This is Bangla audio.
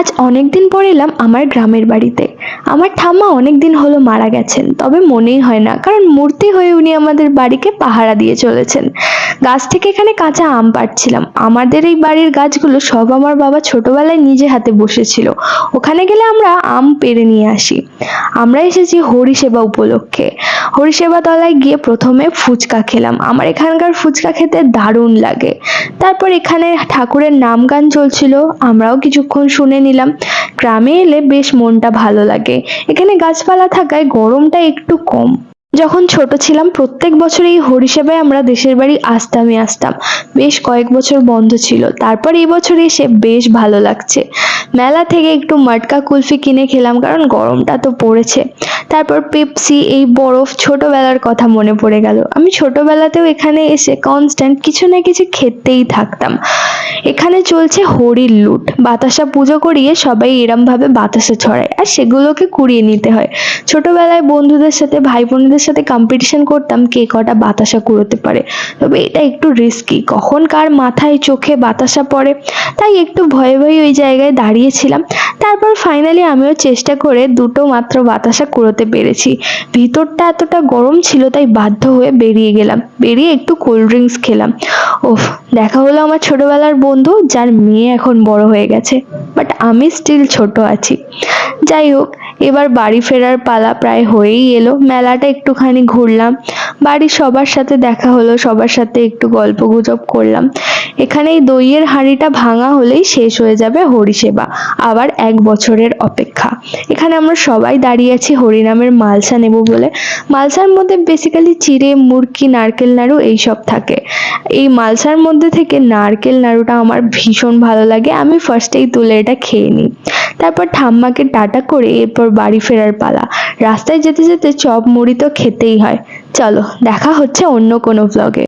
আজ অনেক দিন পর এলাম আমার গ্রামের বাড়িতে। আমার ঠাম্মা অনেক দিন হলো মারা গেছেন, তবে মনেই হয় না, কারণ মূর্তি হয়ে উনি আমাদের বাড়িকে পাহারা দিয়ে চলেছেন। গাছ থেকে এখানে কাঁচা আম পাড়ছিলাম। আমাদের এই বাড়ির গাছগুলো সব আমার বাবা ছোটবেলায় নিজে হাতে বসেছিল। ওখানে গেলে আমরা আম পেড়ে নিয়ে আসি। আমরা এসেছি হরিসেবা উপলক্ষে। হরিসেবা তলায় গিয়ে প্রথমে ফুচকা খেলাম। আমার এখানকার ফুচকা খেতে দারুণ লাগে। তারপর এখানে ঠাকুরের নাম গান চলছিল, আমরাও কিছুক্ষণ শুনে নিলাম। গ্রামে এলে বেশ মনটা ভালো লাগে। এখানে গাছপালা থাকায় গরমটা একটু কম। যখন ছোট ছিলাম, প্রত্যেক বছর এই হরিসেবায় আমরা দেশের বাড়ি আসতামই আসতাম। বেশ কয়েক বছর বন্ধ ছিল। তারপর এই বছর এসে বেশ ভালো লাগছে। মেলা থেকে একটু মটকা কুলফি কিনে খেলাম, কারণ গরমটা তো পড়েছে। তারপর পেপসি, এই বরফ ছোটবেলার কথা মনে পড়ে গেল। আমি ছোটবেলাতেও এখানে এসে কনস্ট্যান্ট কিছু না কিছু খেতেই থাকতাম। এখানে চলছে হরির লুট। বাতাসা পুজো করিয়ে সবাই এরম ভাবে বাতাসা ছড়ায় আর সেগুলোকে কুড়িয়ে নিতে হয়। ছোটবেলায় বন্ধুদের সাথে ভাই বোনদের সাথে কম্পিটিশন করতাম কে কটা বাতাসা কুড়োতে পারে। তবে এটা একটু রিস্কি কখন কার মাথায় চোখে বাতাসা পড়ে, তাই একটু ভয়ে ভয়ে ওই জায়গায় দাঁড়িয়েছিলাম। তারপর ফাইনালি আমিও চেষ্টা করে দুটো মাত্র বাতাসা কুড়োতে পেরেছি। ভিতরটা এতটা গরম ছিল, তাই বাধ্য হয়ে বেরিয়ে গেলাম। বেরিয়ে একটু কোল্ড ড্রিঙ্কস খেলাম। ওফ, দেখা হলো আমার ছোটবেলার বন্ধু, যার মেয়ে এখন বড় হয়ে গেছে বাট আমি স্টিল ছোট আছি। যাই হোক, এবার বাড়ি ফেরার পালা প্রায় হয়েই এলো। মেলাটা একটুখানি ঘুরলাম। বাড়ির সবার সাথে দেখা হলো, সবার সাথে একটু গল্প গুজব করলাম। এখানে এই দইয়ের হাঁড়িটা ভাঙা হলেই শেষ হয়ে যাবে হরিসেবা আবার এক বছরের অপেক্ষা। এখানে আমরা সবাই দাঁড়িয়ে আছি হরিনামের মালসা নেব বলে। মালসার মধ্যে বেসিক্যালি চিড়ে, মুরকি, নারকেল নাড়ু এইসব থাকে। এই মালসার মধ্যে থেকে নারকেল নাড়ুটা আমার ভীষণ ভালো লাগে। আমি ফার্স্টেই তুলে এটা খেয়ে নিই। তারপর ঠাম্মাকে টাটা করে এরপর বাড়ি ফেরার পালা। রাস্তায় যেতে যেতে চপ মুড়ি তো খেতেই হয়। চলো দেখা হচ্ছে অন্য কোনো ব্লগে